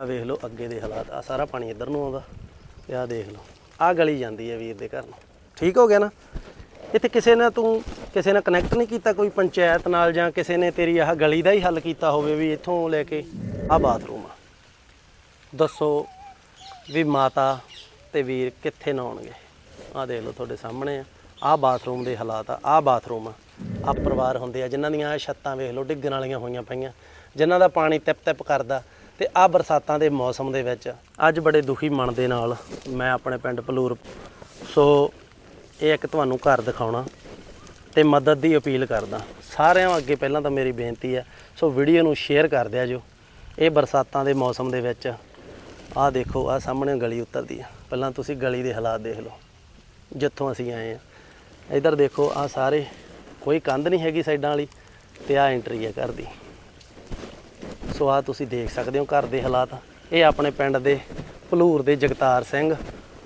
ਆ ਵੇਖ ਲਓ ਅੱਗੇ ਦੇ ਹਾਲਾਤ ਆ ਸਾਰਾ ਪਾਣੀ ਇੱਧਰ ਨੂੰ ਆਉਂਦਾ ਤੇ ਆ ਦੇਖ ਲਓ ਆ ਗਲੀ ਜਾਂਦੀ ਹੈ ਵੀਰ ਦੇ ਘਰ ਨੂੰ। ਠੀਕ ਹੋ ਗਿਆ ਨਾ? ਇੱਥੇ ਕਿਸੇ ਨੇ ਤੂੰ ਕਿਸੇ ਨੇ ਕਨੈਕਟ ਨਹੀਂ ਕੀਤਾ ਕੋਈ ਪੰਚਾਇਤ ਨਾਲ ਜਾਂ ਕਿਸੇ ਨੇ ਤੇਰੀ ਆਹ ਗਲੀ ਦਾ ਹੀ ਹੱਲ ਕੀਤਾ ਹੋਵੇ ਵੀ ਇੱਥੋਂ ਲੈ ਕੇ ਆ ਬਾਥਰੂਮ ਆ। ਦੱਸੋ ਵੀ ਮਾਤਾ ਤੇ ਵੀਰ ਕਿੱਥੇ ਨਹਾਉਣਗੇ? ਆ ਦੇਖ ਲਓ ਤੁਹਾਡੇ ਸਾਹਮਣੇ ਆ। ਆ ਬਾਥਰੂਮ ਦੇ ਹਾਲਾਤ ਆ ਆ ਬਾਥਰੂਮ ਆ। ਆ ਪਰਿਵਾਰ ਹੁੰਦੇ ਆ, ਜਿਨ੍ਹਾਂ ਦੀਆਂ ਆਹ ਛੱਤਾਂ ਵੇਖ ਲਓ, ਡਿੱਗਣ ਵਾਲੀਆਂ ਹੋਈਆਂ ਪਈਆਂ। ਜਿਨ੍ਹਾਂ ਦਾ ਪਾਣੀ ਟਿਪ ਟਿਪ ਕਰਦਾ ਤੇ ਆ ਬਰਸਾਤਾਂ ਦੇ ਮੌਸਮ ਦੇ ਵਿੱਚ ਅੱਜ ਬੜੇ ਦੁਖੀ ਮਨ ਦੇ ਨਾਲ ਮੈਂ ਆਪਣੇ ਪਿੰਡ ਭਲੂਰ, ਸੋ ਇਹ ਇੱਕ ਤੁਹਾਨੂੰ ਘਰ ਦਿਖਾਉਣਾ ਤੇ ਮਦਦ ਦੀ ਅਪੀਲ ਕਰਦਾ। ਸਾਰਿਆਂ ਅੱਗੇ ਪਹਿਲਾਂ ਤਾਂ ਮੇਰੀ ਬੇਨਤੀ ਹੈ, ਸੋ ਵੀਡੀਓ ਨੂੰ ਸ਼ੇਅਰ ਕਰ ਦਿਆ ਜੋ। ਇਹ ਬਰਸਾਤਾਂ ਦੇ ਮੌਸਮ ਦੇ ਵਿੱਚ ਆਹ ਦੇਖੋ, ਆਹ ਸਾਹਮਣੇ ਗਲੀ ਉਤਰਦੀ ਆ। ਪਹਿਲਾਂ ਤੁਸੀਂ ਗਲੀ ਦੇ ਹਾਲਾਤ ਦੇਖ ਲਓ, ਜਿੱਥੋਂ ਅਸੀਂ ਆਏ ਆ। ਇਧਰ ਦੇਖੋ, ਆਹ ਸਾਰੇ, ਕੋਈ ਕੰਧ ਨਹੀਂ ਹੈਗੀ ਸਾਈਡਾਂ ਵਾਲੀ ਤੇ ਆਹ ਐਂਟਰੀ ਹੈ ਘਰ ਦੀ। ਸੋ ਆਹ ਤੁਸੀਂ ਦੇਖ ਸਕਦੇ ਹੋ ਘਰ ਦੇ ਹਾਲਾਤ। ਇਹ ਆਪਣੇ ਪਿੰਡ ਦੇ ਭਲੂਰ ਦੇ ਜਗਤਾਰ ਸਿੰਘ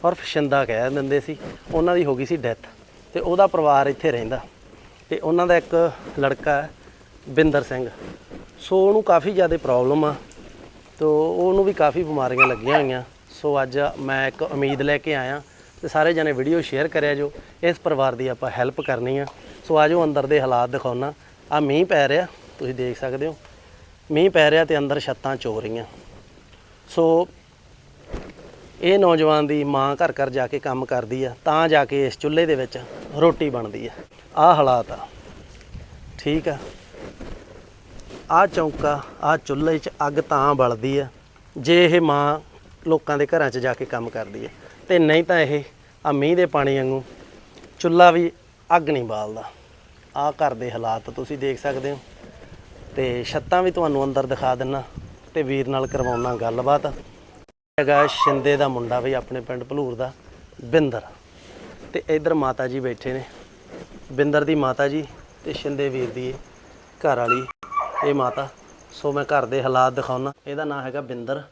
ਔਰ ਫਸ਼ਿੰਦਾ ਕਹਿ ਦਿੰਦੇ ਸੀ। ਉਹਨਾਂ ਦੀ ਹੋ ਗਈ ਸੀ ਡੈਥ ਤੇ ਉਹਦਾ ਪਰਿਵਾਰ ਇੱਥੇ ਰਹਿੰਦਾ। ਤੇ ਉਹਨਾਂ ਦਾ ਇੱਕ ਲੜਕਾ ਹੈ, ਬਿੰਦਰ ਸਿੰਘ। ਸੋ ਉਹਨੂੰ ਕਾਫੀ ਜ਼ਿਆਦਾ ਪ੍ਰੋਬਲਮ ਆ ਤੋ ਉਹਨੂੰ ਵੀ ਕਾਫੀ ਬਿਮਾਰੀਆਂ ਲੱਗੀਆਂ ਹੋਈਆਂ। ਸੋ ਅੱਜ ਮੈਂ ਇੱਕ ਉਮੀਦ ਲੈ ਕੇ ਆਇਆ ਤੇ ਸਾਰੇ ਜਣੇ ਵੀਡੀਓ ਸ਼ੇਅਰ ਕਰਿਆ ਜੋ ਇਸ ਪਰਿਵਾਰ ਦੀ ਆਪਾਂ ਹੈਲਪ ਕਰਨੀ ਆ। ਸੋ ਆਜੋ ਅੰਦਰ ਦੇ ਹਾਲਾਤ ਦਿਖਾਉਣਾ ਆ ਮੀਂਹ ਪੈ ਰਿਹਾ, ਤੁਸੀਂ ਦੇਖ ਸਕਦੇ ਹੋ। ਮੀਂਹ ਪੈ ਰਿਹਾ ਤੇ ਅੰਦਰ ਛੱਤਾਂ ਚੋ ਰਹੀਆਂ। ਸੋ ਇਹ ਨੌਜਵਾਨ ਦੀ ਮਾਂ ਘਰ ਘਰ ਜਾ ਕੇ ਕੰਮ ਕਰਦੀ ਆ, ਤਾਂ ਜਾ ਕੇ ਇਸ ਚੁੱਲ੍ਹੇ ਦੇ ਵਿੱਚ ਰੋਟੀ ਬਣਦੀ ਆ। ਆਹ ਹਾਲਾਤ ਆ। ਠੀਕ ਆ। ਆਹ ਚੌਂਕਾ, ਆਹ ਚੁੱਲ੍ਹੇ 'ਚ ਅੱਗ ਤਾਂ ਬਲਦੀ ਆ, ਜੇ ਇਹ ਮਾਂ ਲੋਕਾਂ ਦੇ ਘਰਾਂ 'ਚ ਜਾ ਕੇ ਕੰਮ ਕਰਦੀ ਹੈ ਤੇ ਨਹੀਂ ਤਾਂ ਇਹ ਆ ਮੀਂਹ ਦੇ ਪਾਣੀ ਵਾਂਗੂ ਚੁੱਲ੍ਹਾ ਵੀ ਅੱਗ ਨਹੀਂ ਬਾਲਦਾ। ਆਹ ਘਰ ਦੇ ਹਾਲਾਤ ਤੁਸੀਂ ਦੇਖ ਸਕਦੇ ਹੋ। ਤੇ ਛੱਤਾਂ ਵੀ ਤੁਹਾਨੂੰ ਅੰਦਰ ਦਿਖਾ ਦਿੰਨਾ ਤੇ ਵੀਰ ਨਾਲ ਕਰਵਾਉਣਾ ਗੱਲਬਾਤ। ਹੈਗਾ ਸ਼ਿੰਦੇ ਦਾ ਮੁੰਡਾ ਵੀ ਆਪਣੇ ਪਿੰਡ ਭਲੂਰ ਦਾ, ਬਿੰਦਰ। ਤੇ ਇਧਰ ਮਾਤਾ ਜੀ ਬੈਠੇ ਨੇ। ਬਿੰਦਰ ਦੀ ਮਾਤਾ ਜੀ ਤੇ ਸ਼ਿੰਦੇ ਵੀਰ ਦੀ ਘਰ ਵਾਲੀ, ਇਹ ਮਾਤਾ। ਸੋ ਮੈਂ ਘਰ ਦੇ ਹਾਲਾਤ ਦਿਖਾਉਣਾ। ਇਹਦਾ ਨਾਮ ਹੈਗਾ ਬਿੰਦਰ।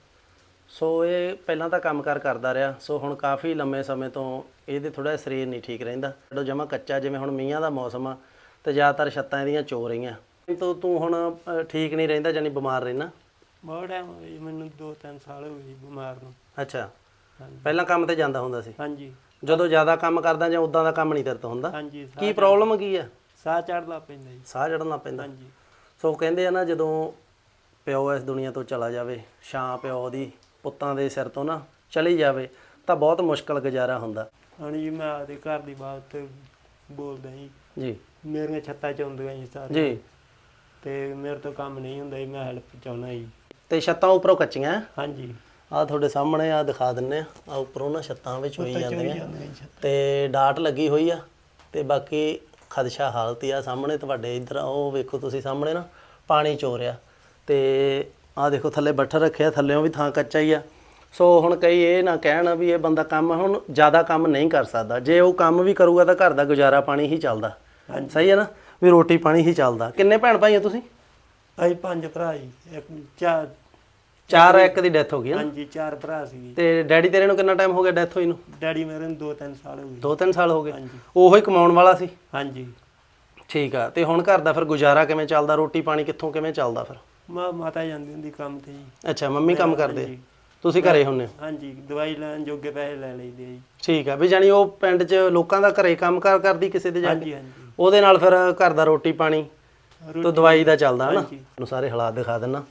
ਸੋ ਇਹ ਪਹਿਲਾਂ ਤਾਂ ਕੰਮਕਾਰ ਕਰਦਾ ਰਿਹਾ। ਸੋ ਹੁਣ ਕਾਫੀ ਲੰਮੇ ਸਮੇਂ ਤੋਂ ਇਹਦੇ ਥੋੜਾ ਸਰੀਰ ਨਹੀਂ ਠੀਕ ਰਹਿੰਦਾ। ਜਦੋਂ ਜਮਾ ਕੱਚਾ, ਜਿਵੇਂ ਹੁਣ ਮੀਆਂ ਦਾ ਮੌਸਮ ਆ, ਤੇ ਜ਼ਿਆਦਾਤਰ ਛੱਤਾਂ ਇਹਦੀਆਂ ਚੋ ਰਹੀਆਂ। ਤੋ ਤੂੰ ਹੁਣ ਅ, ਠੀਕ ਨਹੀਂ ਰਹਿੰਦਾ ਜਾਨੀ ਬਿਮਾਰ ਰਹਿਣਾ? ਬਹੁਤ ਟਾਈਮ ਹੋ ਗਿਆ ਮੈਨੂੰ 2-3 ਸਾਲ ਹੋ ਗਏ ਜੀ ਬਿਮਾਰ ਨੂੰ। ਅੱਛਾ। ਹਾਂਜੀ। ਪਹਿਲਾਂ ਕੰਮ ਤੇ ਜਾਂਦਾ ਹੁੰਦਾ ਸੀ? ਹਾਂਜੀ। ਜਦੋਂ ਜ਼ਿਆਦਾ ਕੰਮ ਕਰਦਾ ਜਾਂ ਉਦਾਂ ਦਾ ਕੰਮ ਨਹੀਂ ਤੋਂ ਹੁੰਦਾ? ਹਾਂਜੀ ਸਾਹ- ਕੀ ਪ੍ਰੋਬਲਮ ਕੀ ਆ? ਸਾਹ ਚੜਦਾ ਪੈਂਦਾ ਜੀ। ਸਾਹ ਚੜਨ ਲੱਗ ਪੈਂਦਾ। ਹਾਂਜੀ। ਸੋ ਕਹਿੰਦੇ ਆ ਨਾ ਜਦੋਂ ਪਿਓ ਇਸ ਦੁਨੀਆ ਤੋਂ ਚਲਾ ਜਾਵੇ ਛਾਂ ਪਿਓ ਦੀ ਪੁੱਤਾਂ ਦੇ ਸਿਰ ਤੋਂ ਨਾ ਚਲੀ ਜਾਵੇ ਤਾਂ ਬਹੁਤ ਮੁਸ਼ਕਲ ਗੁਜ਼ਾਰਾ ਹੁੰਦਾ। ਹੁਣ ਜੀ ਮੈਂ ਆਪਦੇ ਘਰ ਦੀ ਬਾਤ ਬੋਲਦਾ ਜੀ। ਜੀ। ਮੇਰੀਆਂ ਛੱਤਾਂ ਚੋਂਦੀਆਂ ਜੀ ਸਾਰੇ ਜੀ। ਤੇ ਮੇਰੇ ਤੋਂ ਕੰਮ ਨਹੀਂ ਹੁੰਦਾ ਜੀ ਮੈਂ ਹੈਲਪ ਚਾਹੁੰਦਾ ਜੀ। ਤੇ ਛੱਤਾਂ ਉੱਪਰੋਂ ਕੱਚੀਆਂ? ਹਾਂਜੀ। ਆ ਤੁਹਾਡੇ ਸਾਹਮਣੇ ਆ ਦਿਖਾ ਦਿੰਨੇ ਆ। ਆ ਉੱਪਰੋਂ ਨਾ ਛੱਤਾਂ ਵਿੱਚ ਹੋਈ ਜਾਂਦੀਆਂ। ਤੇ ਡਾਟ ਲੱਗੀ ਹੋਈ ਆ ਤੇ ਬਾਕੀ ਖਦਸ਼ਾ ਹਾਲਤ ਆ ਸਾਹਮਣੇ ਤੁਹਾਡੇ ਇੱਧਰ। ਉਹ ਵੇਖੋ ਤੁਸੀਂ ਸਾਹਮਣੇ ਨਾ ਪਾਣੀ ਚੋਰਿਆ ਤੇ ਆ ਦੇਖੋ ਥੱਲੇ ਬੱਠਰ ਰੱਖਿਆ ਥੱਲੇੋਂ ਵੀ ਥਾਂ ਕੱਚਾ ਹੀ ਆ। ਸੋ ਹੁਣ ਕਈ ਇਹ ਨਾ ਕਹਿਣ ਵੀ ਇਹ ਬੰਦਾ ਕੰਮ ਹੁਣ ਜ਼ਿਆਦਾ ਕੰਮ ਨਹੀਂ ਕਰ ਸਕਦਾ। ਜੇ ਉਹ ਕੰਮ ਵੀ ਕਰੂਗਾ ਤਾਂ ਘਰ ਦਾ ਗੁਜ਼ਾਰਾ ਪਾਣੀ ਹੀ ਚੱਲਦਾ। ਸਹੀ ਹੈ ਨਾ? ਵੀ ਰੋਟੀ ਪਾਣੀ ਹੀ ਚੱਲਦਾ। ਕਿੰਨੇ ਭੈਣ ਭਾਈ ਆ ਤੁਸੀਂ? ਅਸੀਂ ਪੰਜ ਭਰਾ ਜੀ ਇੱਕ ਚਾਰ। ਚਾਰ ਇੱਕ ਦੀ ਡੈਥ ਹੋ ਗਈ ਨਾ? ਹਾਂਜੀ ਚਾਰ ਭਰਾ ਸੀ ਤੇ ਡੈਡੀ ਤੇਰੇ ਨੂੰ ਕਿੰਨਾ ਟਾਈਮ ਹੋ ਗਿਆ ਡੈਥ ਹੋਈ ਨੂੰ? ਡੈਡੀ ਮੇਰੇ ਨੂੰ 2-3 ਸਾਲ ਹੋ ਗਏ। ਦੋ ਤਿੰਨ ਸਾਲ ਹੋ ਗਏ। ਹਾਂਜੀ। ਉਹੋ ਹੀ ਕਮਾਉਣ ਵਾਲਾ ਸੀ? ਹਾਂਜੀ। ਠੀਕ ਆ ਤੇ ਹੁਣ ਘਰ ਦਾ ਫਿਰ ਗੁਜ਼ਾਰਾ ਕਿਵੇਂ ਚੱਲਦਾ? ਰੋਟੀ ਪਾਣੀ ਕਿੱਥੋਂ ਕਿਵੇਂ ਚੱਲਦਾ ਫਿਰ? ਮਾਂ ਮਾਤਾ ਜਾਂਦੀ ਹੁੰਦੀ ਕੰਮ ਤੇ ਜੀ। ਅੱਛਾ ਮੰਮੀ ਕੰਮ ਕਰਦੇ? ਆ? ਹਾਂਜੀ। ਤੁਸੀਂ ਘਰੇ ਹੁੰਨੇ ਹੋ? ਹਾਂਜੀ ਦਵਾਈ ਲੈਣ ਜੋਗੇ ਪੈਸੇ ਲੈ ਲਈਦੇ ਆ ਜੀ। ਠੀਕ ਆ ਵੀ ਜਾਨੀ ਉਹ ਪਿੰਡ 'ਚ ਲੋਕਾਂ ਦਾ ਘਰੇ ਕੰਮ ਕਾਰ ਕਰਦੀ ਕਿਸੇ ਦੇ ਜਾ ਕੇ? ਹਾਂਜੀ ਹਾਂਜੀ। ਉਹਦੇ ਨਾਲ ਫਿਰ ਘਰ ਦਾ ਰੋਟੀ ਪਾਣੀ ਤੋਂ ਦਵਾਈ ਦਾ ਚੱਲਦਾ ਹਨਾ। ਹਾਂਜੀ। ਨੂੰ ਸਾਰੇ ਹਾਲਾਤ ਦਿਖਾ ਦਿੰਨਾ।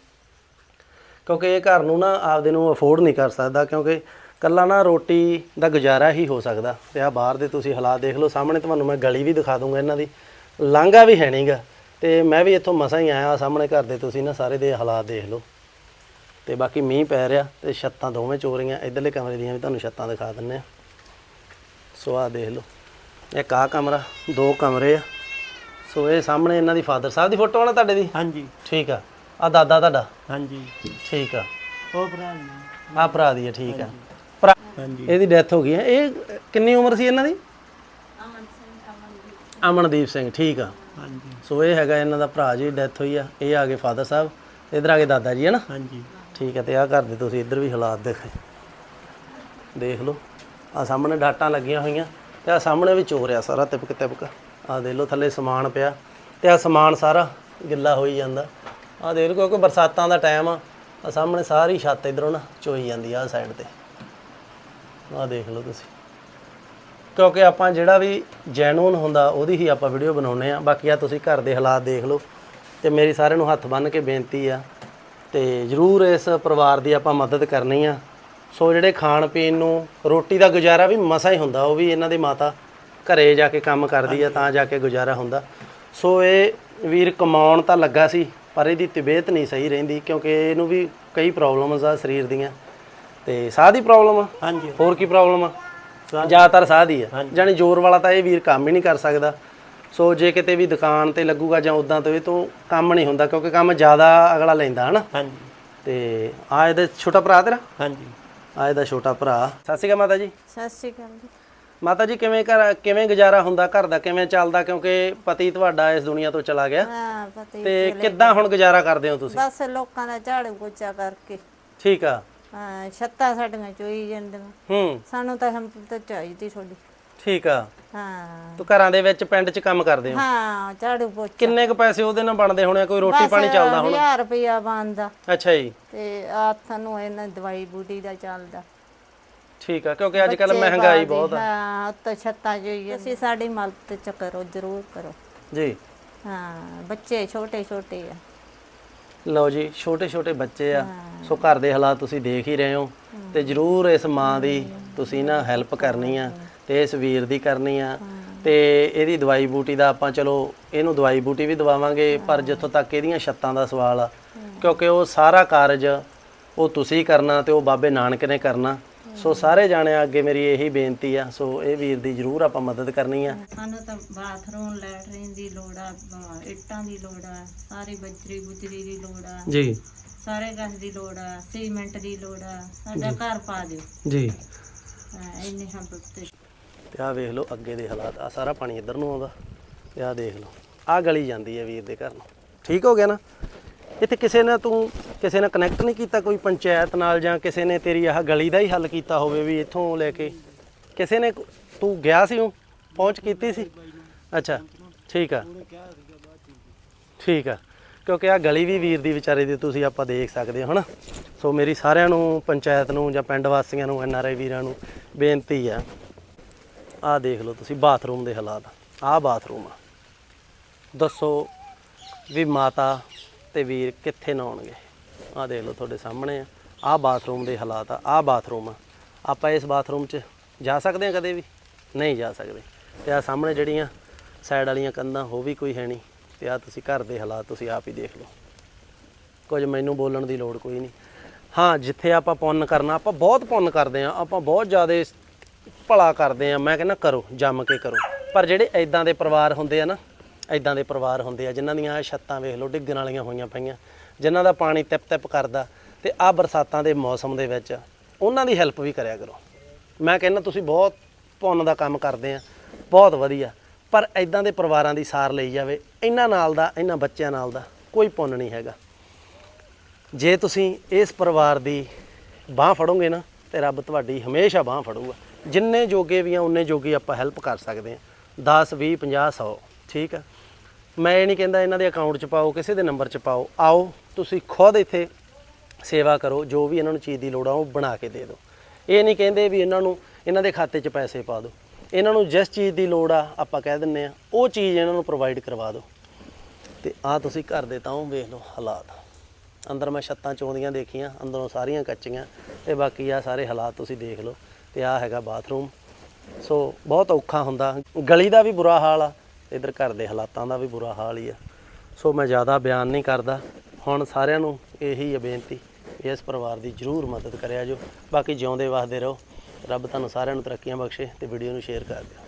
ਕਿਉਂਕਿ ਇਹ ਘਰ ਨੂੰ ਨਾ ਆਪਦੇ ਨੂੰ ਅਫੋਰਡ ਨਹੀਂ ਕਰ ਸਕਦਾ ਕਿਉਂਕਿ ਕੱਲਾ ਨਾ ਰੋਟੀ ਦਾ ਗੁਜ਼ਾਰਾ ਹੀ ਹੋ ਸਕਦਾ। ਤੇ ਆ ਬਾਹਰ ਦੇ ਤੁਸੀਂ ਹਾਲਾਤ ਦੇਖ ਲਓ ਸਾਹਮਣੇ ਤੁਹਾਨੂੰ ਮੈਂ ਗਲੀ ਵੀ ਦਿਖਾ ਦੂੰਗਾ ਇਹਨਾਂ ਦੀ। ਲਾਂਘਾ ਵੀ ਹੈ ਨਹੀਂਗਾ ਤੇ ਮੈਂ ਵੀ ਇੱਥੋਂ ਮਸਾਂ ਹੀ ਆਇਆ ਸਾਹਮਣੇ ਘਰ ਦੇ ਤੁਸੀਂ ਨਾ ਸਾਰੇ ਦੇ ਹਾਲਾਤ ਦੇਖ ਲਓ। ਤੇ ਬਾਕੀ ਮੀਂਹ ਪੈ ਰਿਹਾ ਤੇ ਛੱਤਾਂ ਦੋਵੇਂ ਚੋਰੀਆਂ ਇਧਰਲੇ ਕਮਰੇ ਦੀਆਂ ਵੀ ਤੁਹਾਨੂੰ ਛੱਤਾਂ ਦਿਖਾ ਦਿੰਨੇ ਆ। ਸੋ ਆਹ ਦੇਖ ਲਓ। ਇੱਕ ਆਹ ਕਮਰਾ ਦੋ ਕਮਰੇ ਆ। ਸੋ ਇਹ ਸਾਹਮਣੇ ਇਹਨਾਂ ਦੀ ਫਾਦਰ ਸਾਹਿਬ ਦੀ ਫੋਟੋ ਆ ਨਾ ਤੁਹਾਡੇ ਦੀ? ਹਾਂਜੀ। ਠੀਕ ਆ। ਆ ਦਾਦਾ ਤੁਹਾਡਾ? ਹਾਂਜੀ। ਠੀਕ ਆ। ਉਹ ਭਰਾ ਜੀ। ਆ ਭਰਾ ਦੀ ਆ ਠੀਕ ਆ। ਭਰਾ ਹਾਂਜੀ। ਇਹਦੀ ਡੈਥ ਹੋ ਗਈ ਹੈ ਇਹ ਕਿੰਨੀ ਉਮਰ ਸੀ ਇਹਨਾਂ ਦੀ? ਅਮਨਦੀਪ ਸਿੰਘ ਠੀਕ ਆ। ਹਾਂਜੀ। ਸੋ ਇਹ ਹੈਗਾ ਇਹਨਾਂ ਦਾ ਭਰਾ ਜੀ ਡੈਥ ਹੋਈ ਆ। ਇਹ ਆ ਗਏ ਫਾਦਰ ਸਾਹਿਬ। ਇਧਰ ਆ ਗਏ ਦਾਦਾ ਜੀ ਹੈ ਨਾ? ਹਾਂਜੀ। ਠੀਕ ਹੈ ਤੇ ਆ ਘਰ ਦੇ ਤੁਸੀਂ ਇੱਧਰ ਵੀ ਹਾਲਾਤ ਦੇਖੇ। ਦੇਖ ਲਓ। ਆ ਸਾਹਮਣੇ ਡਾਟਾਂ ਲੱਗੀਆਂ ਹੋਈਆਂ। ਤੇ ਆ ਸਾਹਮਣੇ ਵੀ ਚੋਰ ਆ ਸਾਰਾ, ਤਿਪਕ ਤਿਪਕ। ਆ ਦੇਖ ਲਓ ਥੱਲੇ ਸਮਾਨ ਪਿਆ ਤੇ ਆ ਸਮਾਨ ਸਾਰਾ ਗਿੱਲਾ ਹੋਈ ਜਾਂਦਾ। ਆ ਦੇਖ ਲਓ ਕਿਉਂਕਿ ਬਰਸਾਤਾਂ ਦਾ ਟਾਈਮ ਆ ਆ ਸਾਹਮਣੇ ਸਾਰੀ ਛੱਤ ਇਧਰੋਂ ਨਾ ਚੋਈ ਜਾਂਦੀ ਆ ਸਾਈਡ ਤੇ। ਆ ਦੇਖ ਲਓ ਤੁਸੀਂ। ਕਿਉਂਕਿ ਆਪਾਂ ਜਿਹੜਾ ਵੀ ਜੈਨੂਨ ਹੁੰਦਾ, ਉਹਦੀ ਹੀ ਆਪਾਂ ਵੀਡੀਓ ਬਣਾਉਨੇ ਆ। ਬਾਕੀ ਆ ਤੁਸੀਂ ਘਰ ਦੇ ਹਾਲਾਤ ਦੇਖ ਲਓ ਤੇ ਮੇਰੀ ਸਾਰਿਆਂ ਨੂੰ ਹੱਥ ਬੰਨ੍ਹ ਕੇ ਬੇਨਤੀ ਆ ਤੇ ਜਰੂਰ ਇਸ ਪਰਿਵਾਰ ਦੀ ਆਪਾਂ ਮਦਦ ਕਰਨੀ ਆ। ਸੋ ਜਿਹੜੇ ਖਾਣ ਪੀਣ ਨੂੰ ਰੋਟੀ ਦਾ ਗੁਜ਼ਾਰਾ ਵੀ ਮਸਾ ਹੀ ਹੁੰਦਾ ਉਹ ਵੀ ਇਹਨਾਂ ਦੀ ਮਾਤਾ ਘਰੇ ਜਾ ਕੇ ਕੰਮ ਕਰਦੀ ਆ ਤਾਂ ਜਾ ਕੇ ਗੁਜ਼ਾਰਾ ਹੁੰਦਾ। ਸੋ ਇਹ ਵੀਰ ਕਮਾਉਣ ਤਾਂ ਲੱਗਾ ਸੀ ਪਰ ਇਹਦੀ ਤਬੀਅਤ ਨਹੀਂ ਸਹੀ ਰਹਿੰਦੀ ਕਿਉਂਕਿ ਇਹਨੂੰ ਵੀ ਕਈ ਪ੍ਰੋਬਲਮਸ ਆ ਸਰੀਰ ਦੀਆਂ। ਤੇ ਸਾਹ ਦੀ ਪ੍ਰੋਬਲਮ ਆ? ਹਾਂਜੀ। ਹੋਰ ਕੀ ਪ੍ਰੋਬਲਮ ਆ? ਜ਼ਿਆਦਾਤਰ ਸਾਹ ਦੀ ਆ। ਜਾਨੀ ਜ਼ੋਰ ਵਾਲਾ ਤਾਂ ਇਹ ਵੀਰ ਕੰਮ ਹੀ ਨਹੀਂ ਕਰ ਸਕਦਾ। ਸੋ ਜੇ ਕਿਤੇ ਵੀ ਦੁਕਾਨ ਤੇ ਲੱਗੂਗਾ ਜਾਂ ਉਦਾਂ ਤੋਂ ਇਹ ਤੋਂ ਕੰਮ ਨਹੀਂ ਹੁੰਦਾ ਕਿਉਂਕਿ ਕੰਮ ਜ਼ਿਆਦਾ ਅਗਲਾ ਲੈਂਦਾ ਹਨਾ? ਹਾਂਜੀ। ਤੇ ਆ ਇਹਦਾ ਛੋਟਾ ਭਰਾ ਤੇਰਾ? ਹਾਂਜੀ। ਆ ਇਹਦਾ ਛੋਟਾ ਭਰਾ। ਸਤਿ ਸ਼੍ਰੀ ਅਕਾਲ ਮਾਤਾ ਜੀ। ਸਤਿ ਸ਼੍ਰੀ ਅਕਾਲ ਜੀ। ਮਾਤਾ ਜੀ ਕਿਵੇਂ ਘਰ ਕਿਵੇਂ ਗੁਜ਼ਾਰਾ ਹੁੰਦਾ ਘਰ ਦਾ? ਕਿਵੇਂ ਚੱਲਦਾ? ਕਿਉਂਕਿ ਪਤੀ ਤੁਹਾਡਾ ਇਸ ਦੁਨੀਆ ਤੋਂ ਚਲਾ ਗਿਆ। ਹਾਂ ਪਤਾ ਤੇ ਕਿੱਦਾਂ ਹੁਣ ਗੁਜ਼ਾਰਾ ਕਰਦੇ ਹੋ ਤੁਸੀਂ? ਬਸ ਲੋਕਾਂ ਦਾ ਝਾੜੂ ਪੋਚਾ ਕਰਕੇ। ਠੀਕ ਆ। ਹਾਂ ਛੱਤਾਂ ਸਾਡੀਆਂ ਚੋਈ ਜਾਂਦੀਆਂ। ਹੂੰ। ਸਾਨੂੰ ਤਾਂ ਹਮ ਤਾਂ ਚਾਹੀਦੀ ਥੋੜੀ ਠੀਕ ਆ। ਹਾਂ। ਤੂੰ ਘਰਾਂ ਦੇ ਵਿੱਚ ਪਿੰਡ 'ਚ ਕੰਮ ਕਰਦੇ ਹੋ। ਹਾਂ ਝਾੜੂ ਪੋਚਾ। ਕਿੰਨੇ ਕੁ ਪੈਸੇ ਉਹਦੇ ਨਾਲ ਬਣਦੇ ਹੋਣੇ ਆ? ਕੋਈ ਰੋਟੀ ਪਾਣੀ ਚੱਲਦਾ ਹੁਣ? 1000 ਰੁਪਇਆ ਬੰਦਾ ਅੱਛਾ ਜੀ। ਤੇ ਆ ਸਾਨੂੰ ਇਹਨਾਂ ਦਵਾਈ ਬੂਟੀ ਦਾ ਚੱਲਦਾ। ਠੀਕ ਆ ਕਿਉਂਕਿ ਅੱਜ ਕੱਲ ਮਹਿੰਗਾਈ ਬਹੁਤ ਆ। ਹਾਂ ਉੱਤੇ ਛੱਤਾਂ ਚੋਈ ਤੁਸੀਂ ਸਾਡੀ ਮਦਦ ਚ ਕਰੋ ਜ਼ਰੂਰ ਕਰੋ। ਜੀ। ਹਾਂ ਬੱਚੇ ਛੋਟੇ ਛੋਟੇ ਆ। ਲਓ ਜੀ ਛੋਟੇ ਛੋਟੇ ਬੱਚੇ ਆ। ਸੋ ਘਰ ਦੇ ਹਾਲਾਤ ਤੁਸੀਂ ਦੇਖ ਹੀ ਰਹੇ ਹੋ। ਤੇ ਜਰੂਰ ਇਸ ਮਾਂ ਦੀ ਤੁਸੀਂ ਨਾ ਹੈਲਪ ਕਰਨੀ ਆ। ਤੇ ਇਸ ਵੀਰ ਦੀ ਕਰਨੀ ਆ। ਤੇ ਇਹਦੀ ਦਵਾਈ ਬੂਟੀ ਦਾ ਆਪਾਂ ਚਲੋ ਇਹਨੂੰ ਦਵਾਈ ਬੂਟੀ ਵੀ ਦਵਾਵਾਂਗੇ ਪਰ ਜਿੱਥੋਂ ਤੱਕ ਇਹਦੀਆਂ ਛੱਤਾਂ ਦਾ ਸਵਾਲ ਆ ਕਿਉਂਕਿ ਉਹ ਸਾਰਾ ਕਾਰਜ ਉਹ ਤੁਸੀਂ ਕਰਨਾ ਤੇ ਉਹ ਬਾਬੇ ਨਾਨਕ ਨੇ ਕਰਨਾ। ਸੋ ਸਾਰੇ ਜਾਣਿਆਂ ਅੱਗੇ ਮੇਰੀ ਇਹੀ ਬੇਨਤੀ ਆ ਸੋ ਇਹ ਵੀਰ ਦੀ ਜਰੂਰ ਆਪਾਂ ਮਦਦ ਕਰਨੀ ਆ। ਸਾਨੂੰ ਤਾਂ ਬਾਥਰੂਮ ਲੈਟਰਿਨ ਦੀ ਲੋੜ ਆ ਇੱਟਾਂ ਦੀ ਲੋੜ ਆ ਸਾਰੀ ਬੱਜਰੀ ਬੁਜਰੀ ਦੀ ਲੋੜ ਆ। ਜੀ। ਸਾਰੇ ਗਸ ਦੀ ਲੋੜ ਆ ਸੀਮੈਂਟ ਦੀ ਲੋੜ ਆ ਸਾਡਾ ਘਰ ਪਾ ਦਿਓ। ਜੀ। ਹਾਂ, ਇੰਨੇ ਹਮ ਤੇ ਤੇ ਆਹ ਵੇਖ ਲਓ ਅੱਗੇ ਦੇ ਹਾਲਾਤ ਆ ਸਾਰਾ ਪਾਣੀ ਇੱਧਰ ਨੂੰ ਆਉਂਦਾ। ਤੇ ਆਹ ਦੇਖ ਲਓ, ਆਹ ਗਲੀ ਜਾਂਦੀ ਹੈ ਵੀਰ ਦੇ ਘਰ ਨੂੰ। ਠੀਕ ਹੋ ਗਿਆ ਨਾ? ਇੱਥੇ ਕਿਸੇ ਨੇ ਤੂੰ, ਕਿਸੇ ਨੇ ਕਨੈਕਟ ਨਹੀਂ ਕੀਤਾ ਕੋਈ ਪੰਚਾਇਤ ਨਾਲ ਜਾਂ ਕਿਸੇ ਨੇ ਤੇਰੀ ਆਹ ਗਲੀ ਦਾ ਹੀ ਹੱਲ ਕੀਤਾ ਹੋਵੇ ਵੀ ਇੱਥੋਂ ਲੈ ਕੇ। ਕਿਸੇ ਨੇ ਤੂੰ ਗਿਆ ਸੀ ਉਹ ਪਹੁੰਚ ਕੀਤੀ ਸੀ? ਅੱਛਾ, ਠੀਕ ਆ। ਠੀਕ ਆ। ਕਿਉਂਕਿ ਆ ਗਲੀ ਵੀ ਵੀਰ ਦੀ ਵਿਚਾਰੇ ਦੀ ਤੁਸੀਂ ਆਪਾਂ ਦੇਖ ਸਕਦੇ ਹੋ, ਹਨਾ? ਸੋ ਮੇਰੀ ਸਾਰਿਆਂ ਨੂੰ, ਪੰਚਾਇਤ ਨੂੰ ਜਾਂ ਪਿੰਡ ਵਾਸੀਆਂ ਨੂੰ, ਐਨ ਆਰ ਆਈ ਵੀਰਾਂ ਨੂੰ ਬੇਨਤੀ ਆ ਆਹ ਦੇਖ ਲਓ ਤੁਸੀਂ, ਬਾਥਰੂਮ ਦੇ ਹਾਲਾਤ। ਆਹ ਬਾਥਰੂਮ ਆ। ਦੱਸੋ ਵੀ ਮਾਤਾ ਤੇ ਵੀਰ ਕਿੱਥੇ ਨਹਾਉਣਗੇ? ਆਹ ਦੇਖ ਲਓ ਤੁਹਾਡੇ ਸਾਹਮਣੇ ਆ। ਆਹ ਬਾਥਰੂਮ ਦੇ ਹਾਲਾਤ ਆ, ਆਹ ਬਾਥਰੂਮ ਆ। ਆਪਾਂ ਇਸ ਬਾਥਰੂਮ 'ਚ ਜਾ ਸਕਦੇ ਆ ਕਦੇ ਵੀ? ਨਹੀਂ ਜਾ ਸਕਦੇ। ਤੇ ਆਹ ਸਾਹਮਣੇ ਜਿਹੜੀਆਂ ਸਾਈਡ ਵਾਲੀਆਂ ਕੰਧਾਂ, ਉਹ ਵੀ ਕੋਈ ਹੈ ਨਹੀਂ। ਤੇ ਆਹ ਤੁਸੀਂ ਘਰ ਦੇ ਹਾਲਾਤ ਤੁਸੀਂ ਆਪ ਹੀ ਦੇਖ ਲਓ। ਕੁਝ ਮੈਨੂੰ ਬੋਲਣ ਦੀ ਲੋੜ ਕੋਈ ਨਹੀਂ। ਹਾਂ, ਜਿੱਥੇ ਆਪਾਂ ਪੁੰਨ ਕਰਨਾ, ਆਪਾਂ ਬਹੁਤ ਪੁੰਨ ਕਰਦੇ ਆ ਆਪਾਂ ਬਹੁਤ ਜ਼ਿਆਦਾ ਭਲਾ ਕਰਦੇ ਆ। ਮੈਂ ਕਹਿੰਦਾ ਕਰੋ, ਜੰਮ ਕੇ ਕਰੋ। ਪਰ ਜਿਹੜੇ ਐਦਾਂ ਦੇ ਪਰਿਵਾਰ ਹੁੰਦੇ ਆ ਨਾ ਐਦਾਂ ਦੇ ਪਰਿਵਾਰ ਹੁੰਦੇ ਆ, ਜਿਨ੍ਹਾਂ ਦੀਆਂ ਛੱਤਾਂ ਵੇਖ ਲਓ, ਡਿੱਗਣ ਵਾਲੀਆਂ ਹੋਈਆਂ ਪਈਆਂ, ਜਿਨ੍ਹਾਂ ਦਾ ਪਾਣੀ ਤਿਪ ਤਿਪ ਕਰਦਾ ਤੇ ਆ ਬਰਸਾਤਾਂ ਦੇ ਮੌਸਮ ਦੇ ਵਿੱਚ ਉਹਨਾਂ ਦੀ ਹੈਲਪ ਵੀ ਕਰਿਆ ਕਰੋ। ਮੈਂ ਕਹਿੰਦਾ ਤੁਸੀਂ ਬਹੁਤ ਪੁੰਨ ਦਾ ਕੰਮ ਕਰਦੇ ਆ, ਬਹੁਤ ਵਧੀਆ। ਪਰ ਐਦਾਂ ਦੇ ਪਰਿਵਾਰਾਂ ਦੀ ਸਾਰ ਲਈ ਜਾਵੇ, ਇਹਨਾਂ ਨਾਲ ਦਾ, ਇਹਨਾਂ ਬੱਚਿਆਂ ਨਾਲ ਦਾ ਕੋਈ ਪੁੰਨ ਨਹੀਂ ਹੈਗਾ। ਜੇ ਤੁਸੀਂ ਇਸ ਪਰਿਵਾਰ ਦੀ ਬਾਹ ਫੜੋਗੇ ਨਾ, ਤੇ ਰੱਬ ਤੁਹਾਡੀ ਹਮੇਸ਼ਾ ਬਾਹ ਫੜੂਗਾ। ਜਿੰਨੇ ਜੋਗੇ ਵੀ ਆ, ਉਨੇ ਜੋਗੀ ਆਪਾਂ ਹੈਲਪ ਕਰ ਸਕਦੇ ਆ। 10 20 50 100 ਠੀਕ ਆ? ਮੈਂ ਇਹ ਨਹੀਂ ਕਹਿੰਦਾ ਇਹਨਾਂ ਦੇ ਅਕਾਊਂਟ 'ਚ ਪਾਓ, ਕਿਸੇ ਦੇ ਨੰਬਰ 'ਚ ਪਾਓ। ਆਓ, ਤੁਸੀਂ ਖੁਦ ਇੱਥੇ ਸੇਵਾ ਕਰੋ, ਜੋ ਵੀ ਇਹਨਾਂ ਨੂੰ ਚੀਜ਼ ਦੀ ਲੋੜ ਆ, ਉਹ ਬਣਾ ਕੇ ਦੇ ਦਿਓ। ਇਹ ਨਹੀਂ ਕਹਿੰਦੇ ਵੀ ਇਹਨਾਂ ਨੂੰ, ਇਹਨਾਂ ਦੇ ਖਾਤੇ 'ਚ ਪੈਸੇ ਪਾ ਦਿਓ। ਇਹਨਾਂ ਨੂੰ ਜਿਸ ਚੀਜ਼ ਦੀ ਲੋੜ ਆ, ਆਪਾਂ ਕਹਿ ਦਿੰਨੇ ਆ, ਉਹ ਚੀਜ਼ ਇਹਨਾਂ ਨੂੰ ਪ੍ਰੋਵਾਈਡ ਕਰਵਾ ਦਿਓ। ਤੇ ਆ ਤੁਸੀਂ ਘਰ ਦੇ ਤਾਂ ਵੇਖ ਲਓ ਹਾਲਾਤ। ਅੰਦਰ ਮੈਂ ਛੱਤਾਂ ਚੋਂਦੀਆਂ ਦੇਖੀਆਂ, ਅੰਦਰੋਂ ਸਾਰੀਆਂ ਕੱਚੀਆਂ, ਤੇ ਬਾਕੀ ਆ ਸਾਰੇ ਹਾਲਾਤ ਤੁਸੀਂ ਦੇਖ ਲਓ। ਤੇ ਆ ਹੈਗਾ ਬਾਥਰੂਮ। ਸੋ ਬਹੁਤ ਔਖਾ ਹੁੰਦਾ। ਗਲੀ ਦਾ ਵੀ ਬੁਰਾ ਹਾਲ ਆ, ਇਧਰ ਘਰ ਦੇ ਹਾਲਾਤਾਂ ਦਾ ਵੀ ਬੁਰਾ ਹਾਲ ਹੀ ਆ। ਸੋ ਮੈਂ ਜ਼ਿਆਦਾ ਬਿਆਨ ਨਹੀਂ ਕਰਦਾ। ਹੁਣ ਸਾਰਿਆਂ ਨੂੰ ਇਹੀ ਹੈ ਬੇਨਤੀ ਇਸ ਪਰਿਵਾਰ ਦੀ ਜਰੂਰ ਮਦਦ ਕਰਿਆ ਜੋ ਬਾਕੀ ਜਿਉਂਦੇ ਵਸਦੇ ਰਹੋ। ਰੱਬ ਤੁਹਾਨੂੰ ਸਾਰਿਆਂ ਨੂੰ ਤਰੱਕੀਆਂ ਬਖਸ਼ੇ ਤੇ ਵੀਡੀਓ ਨੂੰ ਸ਼ੇਅਰ ਕਰ ਦਿਓ।